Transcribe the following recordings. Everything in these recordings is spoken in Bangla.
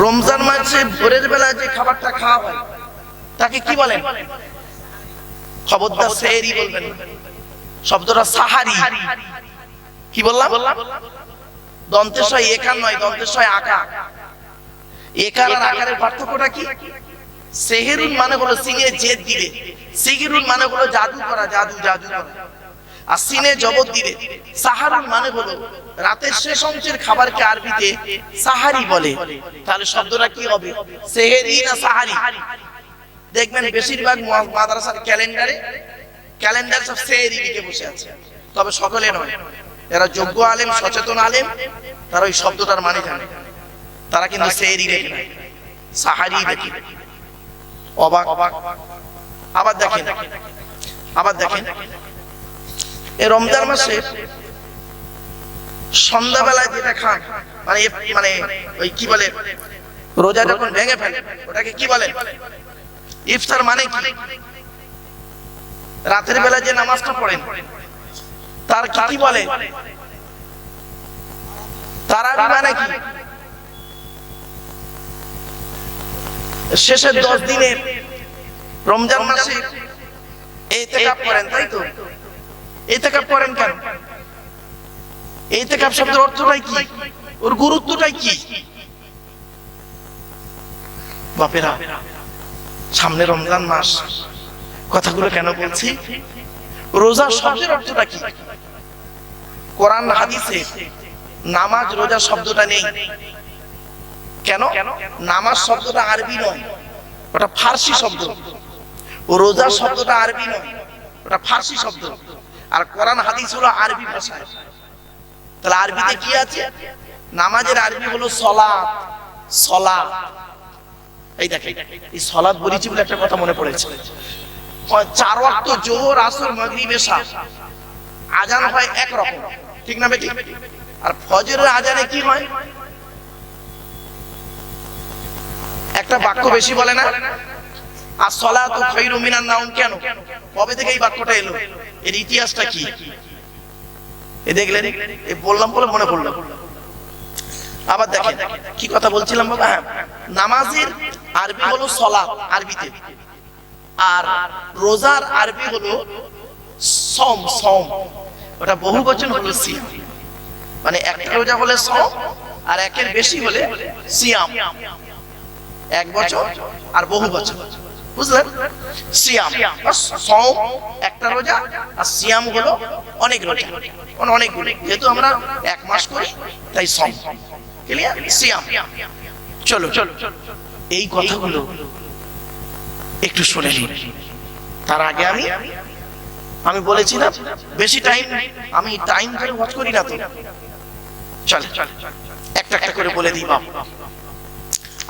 রমজান মাসে ভোরের বেলা যে খাবারটা খাওয়া হয়, তাকে কি বলেন খবরদার সেহরি বলবেন। শব্দটা সাহারি। কি বললাম? দন্তেশয় একার নয়, দন্তেশয় আকা একার আর আকারের পার্থক্যটা কি? সেহেরুন মানে হলো সিনে জেদ দিবে। সিগিরুন মানে হলো জাদু করা, জাদু জাদু করা। আর সিনে জবত দিবে সাহারুন মানে হলো, রাতের শেষ অংশের খাবারকে আরবিতে সাহারি বলে। তাহলে শব্দটা কি হবে? সেহেরি না সাহারি। দেখবেন বেশিরভাগ মাদ্রাসার ক্যালেন্ডারে, ক্যালেন্ডার সব সেহেরি লিখে বসে আছে। তবে সকলে নয়, এরা যোগ্য আলেম, সচেতন আলেম, তারা ওই শব্দটার মানে জানে। তারা কিন্তু সেহেরি লেখে না, সাহারি লেখে অবাক অবাক। আবার দেখেন আবার দেখেন। এই রমজান মাসে সন্ধ্যাবেলায় যেটা খান মানে মানে ওই কি বলে রোজা যখন ভেঙে ফেলে, ওটাকে কি বলে? ইফতার মানে কি? রাতের বেলা যে নামাজটা পড়েন, তার কি বলে? তারাবি মানে কি? শেষের দশ দিনের রমজান মাসে এতেকাপ করেন, তাই তো? এতেকাপ করেন কেন? এতেকাপ শব্দের অর্থটাই কি? ওর গুরুত্বটাই কি? বাপেরা, সামনে রমজান মাস, কথাগুলো কেন বলছি? রোজা শব্দের অর্থটা কি? কোরআন, হাদিসে নামাজ রোজা শব্দটা নেই। কেন? নামাজ শব্দটা আরবি নয়, ওটা ফার্সি শব্দ। রোজা শব্দটা আরবি নয়, ওটা ফার্সি শব্দ। আর কোরআন হাদিস হলো আরবি ভাষায় তাহলে আরবিতে কি আছে? নামাজের আরবি হলো সলাত সলা এই দেখেন, এই সলাত বলেছি বলে একটা কথা মনে পড়েছে। চার ওয়াক্ত জোহর, আসর, মাগরিব, এশা। আজান হয় এক রকম। ঠিক না বেটি আর ফজরের আজানে কি হয়? একটা বাক্য বেশি বলে না? আর সলাতু খায়রু মিনান নাউম কেন? কবে থেকে এই বাক্যটা এলো? এর ইতিহাসটা কি? এ দেখলেন, এ বললাম বলে মনে পড়ল। আবার দেখেন, কি কথা বলছিলাম বাবা? হ্যাঁ নামাজের আরবি হলো সলাত আরবিতে। আর রোজার আরবি হলো সম সম। ওটা বহু বচন হলো সিয়াম। মানে একটা রোজা হলে সম, আর একের বেশি হলে সিয়াম। এক বছর আর বহু বছর বুঝলেন? সিয়াম। সম একটা রোজা, আর সিয়াম হলো অনেক রোজা। মানে অনেকগুলো। যেহেতু আমরা এক মাস করি, তাই সম ক্লিয়ার সিয়াম। চলো চলো এই কথাগুলো একটু শুনে নিন তার আগে আমি আমি বলেছিলাম বেশি টাইম আমি টাইম ধরে ওয়াচ করি না তো। চল। একটা একটা করে বলে দিই, বাপ।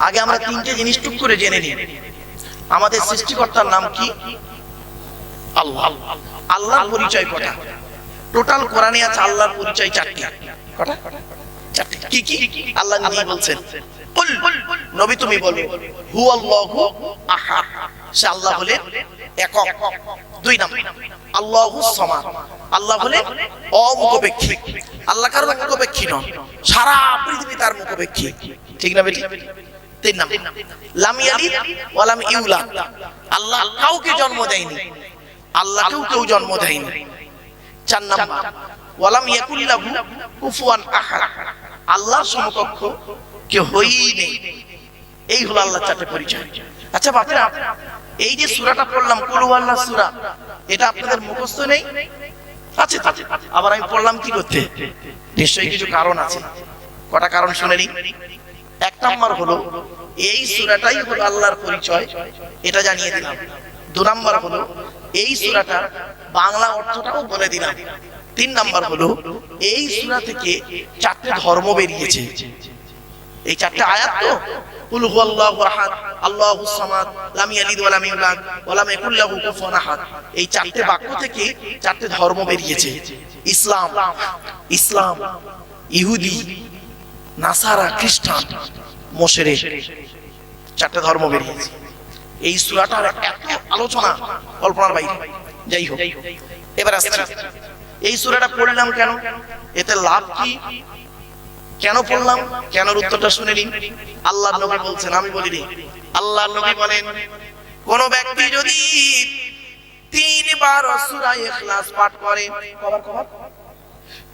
আগে আমরা তিনটে জিনিস টুক করে জেনে নিই। আমাদের সৃষ্টিকর্তার নাম কি? আল্লাহ। আল্লাহর পরিচয় কটা? টোটাল কোরআনে আছে আল্লাহর পরিচয় চারটি। কটা? কি কি? আল্লাহ নিজেই বলছেন নবী তুমি বলো হু আল্লাহু আহাদ। সে আল্লাহ হলেন একক। দুই নাম আল্লাহু সামাদ। আল্লাহ হলেন অমুখপেক্ষী। আল্লাহ কারও মুখপেক্ষী নন সারা পৃথিবী তার মুখপেক্ষী। ঠিক না বেটি? তিন নাম লাম ইয়ালিদ ওয়া লাম ইউলাদ আল্লাহ কাউকে জন্ম দেয়নি। কেউ জন্ম দেয়নি। চার নাম্বার। ওয়ালাম ইয়াকুল্লাহু কুফুয়ান আহাদ। আল্লাহর সমকক্ষ এই হলো আল্লাহ চারটে পরিচয়। আচ্ছা বাপেরা, এই যে সূরাটা পড়লাম কুলু আল্লাহ সূরা, এটা আপনাদের মুখস্থ নেই? আছে আবার আমি পড়লাম কি করতে? নিশ্চয়ই কিছু কারণ আছে। কটা কারণ শুনে নিই? এক নাম্বার হলো এই সুরাটাই হলো আল্লাহর পরিচয় এটা জানিয়ে দিলাম। দু নাম্বার হলো এই সুরাটা বাংলা অর্থটাও বলে দিলাম। তিন নাম্বার হলো এই সুরা থেকে চারটে ধর্ম বেরিয়েছে। এই চারটে আয়াত তো? কুল হুয়াল্লাহু আহাদ আল্লাহুস সামাদ লাম ইয়ালিদ ওয়া লাম ইউলাদ ওয়া লাম ইয়াকুল লাহু কুফুয়ান আহাদ। এই চারটে বাক্য থেকে চারটে ধর্ম বেরিয়েছে। ইসলাম ইসলাম ইহুদি নাসারা খ্রিস্টান চারটে ধর্ম বেরিয়েছে। এই সূরাটার এত আলোচনা কল্পনার বাইরে। যাই হোক, এবার এই সূরাটা পড়লাম কেন? এতে লাভ কি? কেন পড়লাম? কেন উত্তরটা শুনে নিন। আল্লাহর নবী বলছেন, আমি বলিনি। আল্লাহর নবী বলেন, কোন ব্যক্তি যদি তিনবার সূরা ইখলাস পাঠ করে, কবার কবার?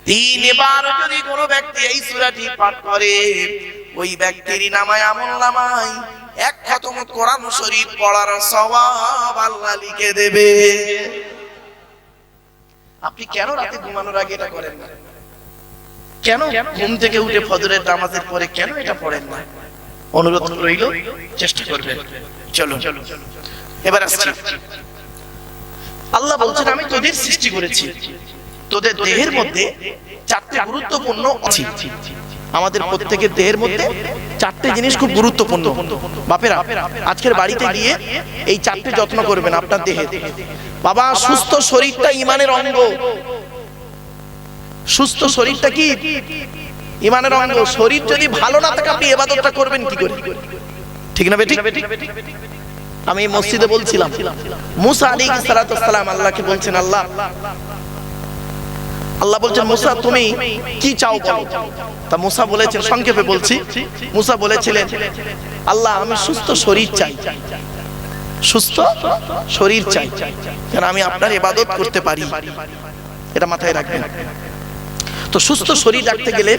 তিনবার যদি কোনো ব্যক্তি এই সূরাটি পাঠ করে, ওই ব্যক্তির নামায় আমল নামায় এক খতম কোরআন শরীফ পড়ার সওয়াব আল্লাহ লিখে দেবে। আপনি কেন রাতে ঘুমানোর আগে এটা করেন না? কেন ঘুম থেকে উঠে ফজরের নামাজের পরে কেন এটা পড়েন না? অনুরোধ রইল, চেষ্টা করবেন। চলো এবার আসছি। আল্লাহ বলছেন, আমি তোদের সৃষ্টি করেছি। তোদের দেহের মধ্যে চারটে গুরুত্বপূর্ণ আছে আমাদের প্রত্যেকের দেহের মধ্যে চারটে জিনিস খুব গুরুত্বপূর্ণ। বাপেরা, আজকের বাড়িতে গিয়ে এই চারটে যত্ন করবেন আপনার দেহে। বাবা, সুস্থ শরীরটা ইমানের অঙ্গ। সুস্থ শরীরটা কি? ইমানের অঙ্গ। শরীর যদি ভালো না থাকে, আপনি এবাদতটা করবেন কি করে? ঠিক না বেঠিক? আমি মসজিদে বলছিলাম, মুসা সালাতু সালাম আল্লাহকে বলছেন, আল্লাহ আল্লাহ বলছেন, মুসা, তুমি কি চাও বলো? তা মুসা বলেছেন, সংক্ষেপে বলছি। মুসা বলেছিলেন, আল্লাহ, আমি সুস্থ শরীর চাই। সুস্থ শরীর চাই। যেন আমি আপনার ইবাদত করতে পারি। এটা মাথায় রাখবেন। তো সুস্থ শরীর রাখতে গেলে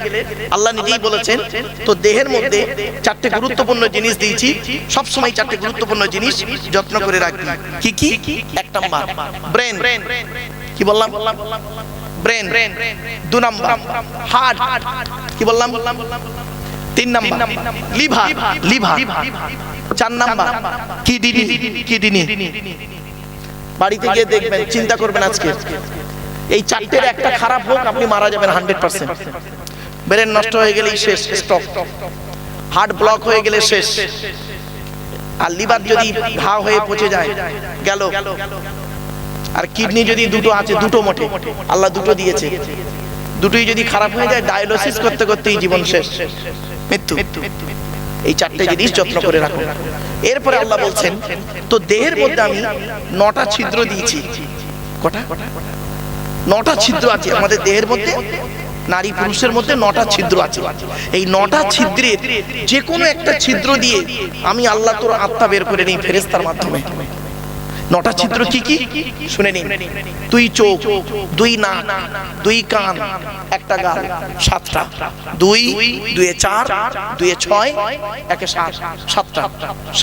আল্লাহ নিজেই বলেছেন তো দেহের মধ্যে চারটে গুরুত্বপূর্ণ জিনিস দিয়েছি। সব সময় চারটে গুরুত্বপূর্ণ জিনিস যত্ন করে রাখবি। কি কি? এক নাম্বার। ব্রেন। কি বললাম? ব্রেন দু নাম্বার হার্ট কি বললাম? তিন নাম্বার লিভার লিভার চার নাম্বার কিডনি কিডনি বাড়িতে গিয়ে দেখবেন, চিন্তা করবেন আজকে। এই চারটের একটা খারাপ হোক আপনি মারা যাবেন হান্ড্রেড পার্সেন্ট। ব্রেন নষ্ট হয়ে গেলেই শেষ স্টপ হার্ট ব্লক হয়ে গেলে শেষ। আর লিভার যদি ঘা হয়ে পচে যায়, গেল। আর কিডনি যদি দুটো আছে দুটো মোটে। আল্লাহ দুটো দিয়েছে। দুটোই যদি খারাপ হয়ে যায় ডায়ালিসিস করতে করতেই জীবন শেষ। মৃত্যু। এই চারটে জিনিস যত্ন করে রাখুন এরপরে আল্লাহ বলছেন তো দেহের মধ্যে আমি নটা ছিদ্র দিয়েছি। কটা? নটা ছিদ্র আছে আমাদের দেহের মধ্যে। নারী পুরুষের মধ্যে নটা ছিদ্র আছে। এই নটা ছিদ্রের যে কোনো একটা ছিদ্র দিয়ে আমি আল্লাহ তোর আত্মা বের করে নিই ফেরেস্তার মাধ্যমে। নটা ছিদ্র কি কি? শুনে নিন। দুই চোখ দুই নাক দুই কান একটা গাল সাতটা। দুই দুয়ে চার দুয়ে ছয় একে সাত সাতটা।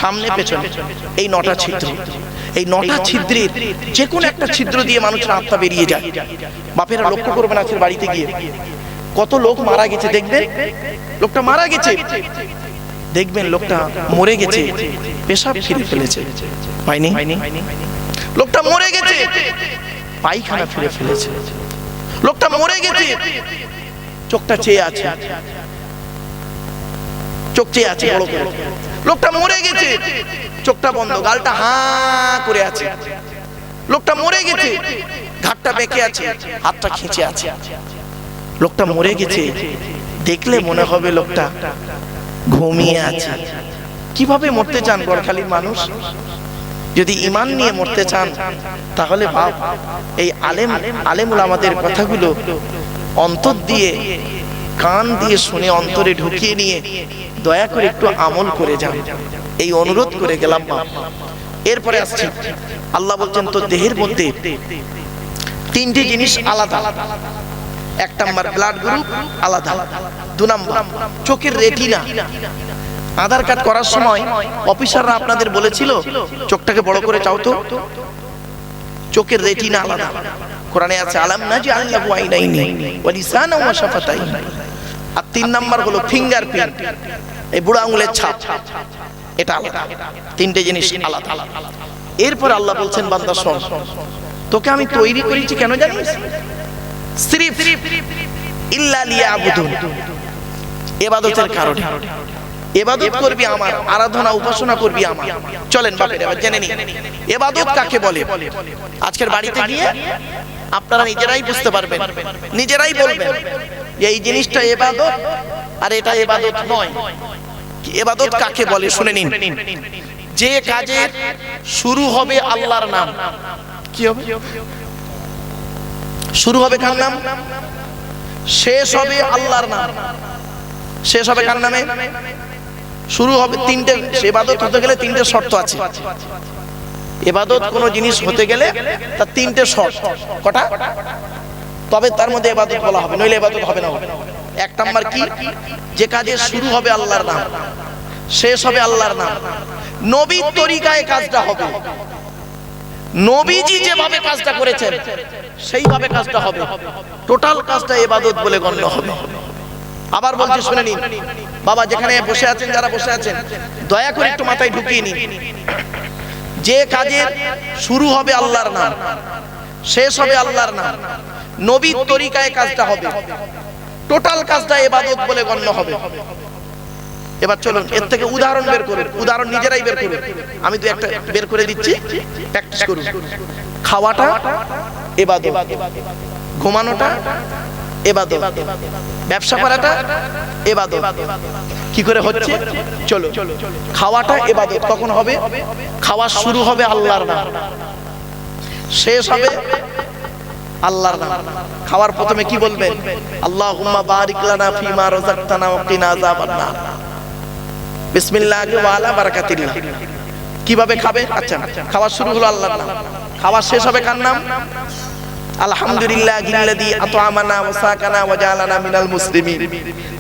সামনে পেছনে এই নটা ছিদ্র। এই নটা ছিদ্রের যে কোনো একটা ছিদ্র দিয়ে মানুষের আত্মা বেরিয়ে যায়। বাপেরা লক্ষ্য করবেন আজকের বাড়িতে গিয়ে। কত লোক মারা গেছে দেখবেন? লোকটা মারা গেছে। দেখবেন লোকটা মরে গেছে, পেশাব ফিরে ফেলেছে। হয়নি লোকটা মরে গেছে, পায়খানা ফিরে ফেলেছে। লোকটা মরে গেছে, চোখটা চেয়ে আছে। চোখ চেয়ে আছে, বড় করে। লোকটা মরে গেছে, চোখটা বন্ধ, গালটা হা করে আছে। লোকটা মরে গেছে, ঘাটটা বেঁকে আছে, হাতটা খিঁচে আছে। লোকটা মরে গেছে, দেখলে মনে হবে লোকটা ঘুমিয়ে আছে। কীভাবে মরতে চান গড়খালির মানুষ? যদি ইমান নিয়ে মরতে চান তাহলে বাপ এই আলেম আলেমুল আমাদের কথাগুলো অন্তর দিয়ে কান দিয়ে শুনে অন্তরে ঢুকিয়ে নিয়ে দয়া করে একটু আমল করে যান। এই অনুরোধ করে গেলাম বাপ এরপরে আসছি। আল্লাহ বলছেন তো দেহের মধ্যে তিনটি জিনিস আলাদা। এক নাম্বার ব্লাড গ্রুপ আলাদা। দু নাম্বার চোখের রেটিনা আধার কার্ড করার সময় অফিসাররা আপনাদের বলেছিল, চোখটাকে বড় করে চাও তো। চোখের রেটিনা আলাদা। কোরআনে আছে, আলাম না যে আল্লাহু আইনাইনি ওয়া লিসানা ওয়া শাফাতাইন। আর তিন নাম্বার হলো ফিঙ্গারপ্রিন্ট এই বুড়ো আঙুলের ছাপ। এটা আলাদা। তিনটে জিনিস আলাদা। এরপর আল্লাহ বলছেন, বান্দা, শোন। তোকে আমি তৈরি করেছি কেন জানিস? সিরিফ, ইল্লা লিয়াবুদুন। এবাদতের কারণে। এবাদত করবি আমার, আরাধনা, উপাসনা করবি আমার। চলেন বাপের, এবার জেনে নি এবাদত কাকে বলে? আজকের বাড়িতে গিয়ে আপনারা নিজেরাই বুঝতে পারবেন। নিজেরাই বলবেন যে এই জিনিসটা এবাদত আর এটা এবাদত নয়। এবাদত কাকে বলে? শুনে নিন। যে কাজের শুরু হবে আল্লাহর নাম। কি হবে? শুরু হবে কার নাম? শেষ হবে আল্লাহর নাম। শেষ হবে কার নামে? শুরু হবে তিনটে, এবাদত হতে গেলে তিনটে শর্ত আছে। এবাদত কোনো জিনিস হতে গেলে তার তিনটে শর্ত। কটা? তবে তার মধ্যে এবাদত বলা হবে, নইলে এবাদত হবে না এক নাম্বার কি? যে কাজে শুরু হবে আল্লাহর নাম। শেষ হবে আল্লাহর নাম। নবীর তরিকায় কাজটা হবে। নবীজি যেভাবে কাজটা করেছেন সেইভাবে কাজটা হবে। টোটাল কাজটা এবাদত বলে গণ্য হবে। আবার বলছি, শুনে নিন। বাবা, যেখানে বসে আছেন, যারা বসে আছেন, দয়া করে একটু মাথায় ঢুকিয়ে নিন। যে কাজের শুরু হবে আল্লাহর নাম, শেষ হবে আল্লাহর নাম, নবীর তরিকায় কাজটা হবে। টোটাল কাজটা এবাদত বলে গণ্য হবে। এবার চলুন, এর থেকে উদাহরণ বের করুন, উদাহরণ নিজেরাই বের করুন। আমি তো একটা বের করে দিচ্ছি প্র্যাকটিস করুন। খাওয়াটা এবাদত। ঘুমানোটা এবাদত। ব্যবসা করাটা এবাদত। কি করে হচ্ছে? চলো, খাওয়াটা এবাদত। কখন হবে? খাওয়া শুরু হবে আল্লাহর নাম। শেষ হবে আল্লাহর নাম। খাওয়ার প্রথমে কি বলবেন আল্লাহুম্মা বারিক লানা ফিমা রাযাকতানা ওয়া কিনা আযাবান নার বিসমিল্লাহ ওয়া আলা বারাকাতিল্লাহ। কীভাবে খাবে? আচ্ছা খাওয়া শুরু হলো আল্লাহর নাম। খাওয়া শেষ হবে কার নাম?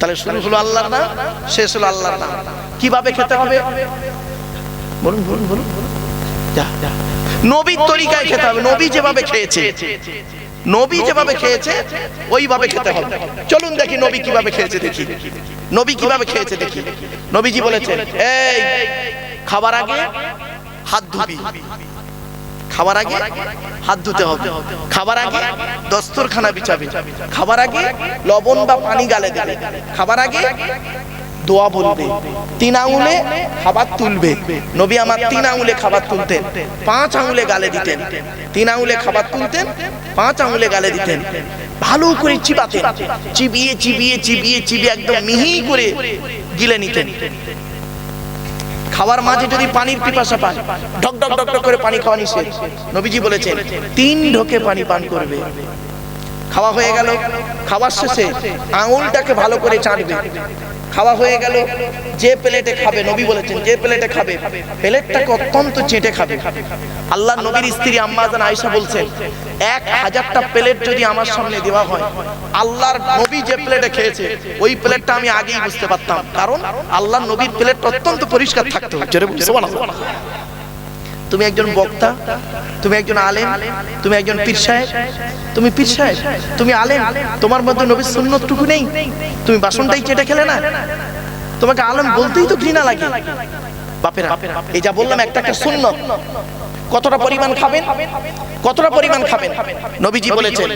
তাহলে শেষ কীভাবে খেতে হবে? নবীর তরিকায় খেতে হবে। নবী যেভাবে খেয়েছে, নবী যেভাবে খেয়েছে, ওইভাবে খেতে হবে। চলুন দেখি নবী কীভাবে খেয়েছে দেখি। নবী কীভাবে খেয়েছে দেখি। নবীজি বলেছেন এই, খাবার আগে হাত ধুবি। খাবার আগে হাত ধুতে হবে। খাবার আগে দস্তরখানা বিছাবে। খাবার আগে লবণ বা পানি গালে দেবে। খাবার আগে দোয়া বলবে। তিন আঙুলে খাবার তুলবে। নবী আমার তিন আঙুলে খাবার তুলতেন। পাঁচ আঙুলে গালে দিতেন। তিন আঙুলে খাবার তুলতেন, পাঁচ আঙুলে গালে দিতেন। ভালো করে চিবাতেন। চিবিয়ে চিবিয়ে চিবিয়ে চিবিয়ে একদম মিহি করে গিলে নিতেন। খাওয়ার মাঝে যদি পানির পিপাসা পায়, ঢক ঢক ঢক ঢক করে পানি খাওয়া নিষেধ। নবীজি বলেছেন, তিন ঢোকে পানি পান করবে। খাওয়া হয়ে গেল। খাওয়ার শেষে আঙুলটাকে ভালো করে চাটবে খাওয়া হয়ে গেল। যে প্লেটে খাবে, নবী বলেছেন, যে প্লেটে খাবে, প্লেটটাকে অত্যন্ত চেটে খাবে। আল্লাহ নবীর স্ত্রী আম্মাজান আয়সা বলছেন, এক হাজারটা প্লেট যদি আমার সামনে দেওয়া হয়, আল্লাহর নবী যে প্লেটে খেয়েছে, ওই প্লেটটা আমি আগেই বুঝতে পারতাম। কারণ আল্লাহ নবীর প্লেট অত্যন্ত পরিষ্কার থাকতো। তুমি একজন বক্তা, তুমি একজন আলেম, তুমি একজন পীর সাহেব, তুমি পীর সাহেব, তুমি আলেম, তোমার মধ্যে নবীর সুন্নতটুকু নেই, তুমি বাসনটাই চেটে খেলে না। তোমাকে আলেম বলতেই তো ঘৃণা লাগে। বাপেরা, এই যা বললাম একটা একটা সুন্নত। কতটা পরিমাণ খাবেন? কতটা পরিমাণ খাবেন? নবীজি বলেছেন,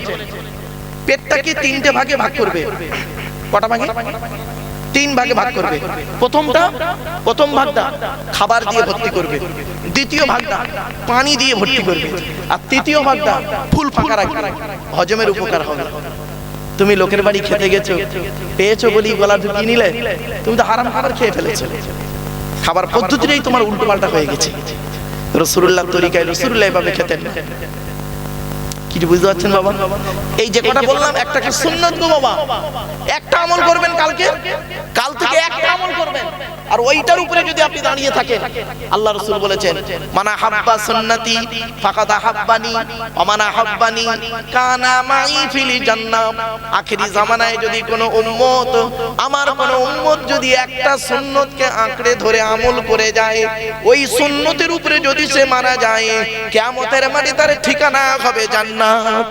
পেটটাকে তিনটে ভাগে ভাগ করবে। কটা ভাগে? তিন ভাগে ভাগ করবে। প্রথমটা, প্রথম ভাগটা খাবার দিয়ে ভর্তি করবে। দ্বিতীয় ভাগটা পানি দিয়ে ভর্তি করবে। আর তৃতীয় ভাগটা ফুল ফাঁকা রাখবে। হজমের উপকার হবে। তুমি লোকের বাড়ি খেতে গেছো, পেয়েছ বলি গলা ঢুকিয়ে নিলে, তুমি তো হারাম খাবার খেয়ে ফেলেছো। খাবার পদ্ধতিটাই তোমার উল্টো পাল্টা হয়ে গেছে। রসুল্লাহ তরিকায় রসুল্লাহ এভাবে খেতেন। কিছু বুঝতে পারছেন বাবা? এই যে কথা বললাম, একটা সুন্নত গো বাবা? একটা আমল করবেন কালকে? কাল থেকে একটা আমল করবেন। আর ওইটার উপরে যদি আপনি দাঁড়িয়ে থাকেন, আল্লাহ রসুল বলেছেন, মানা হাব্বা সুন্নতি, ফাকাদা হাব্বানি অমানা হাব্বানি কানা মাই ফিলি জান্নাত আখেরি জামানায় যদি কোনো উম্মত, আমার কোনো উম্মত যদি একটা সুন্নতকে আঁকড়ে ধরে আমল করে যায়, ওই সুন্নতের উপরে যদি সে মারা যায়, কিয়ামতের মাঠে তার ঠিকানা হবে জান্নাত।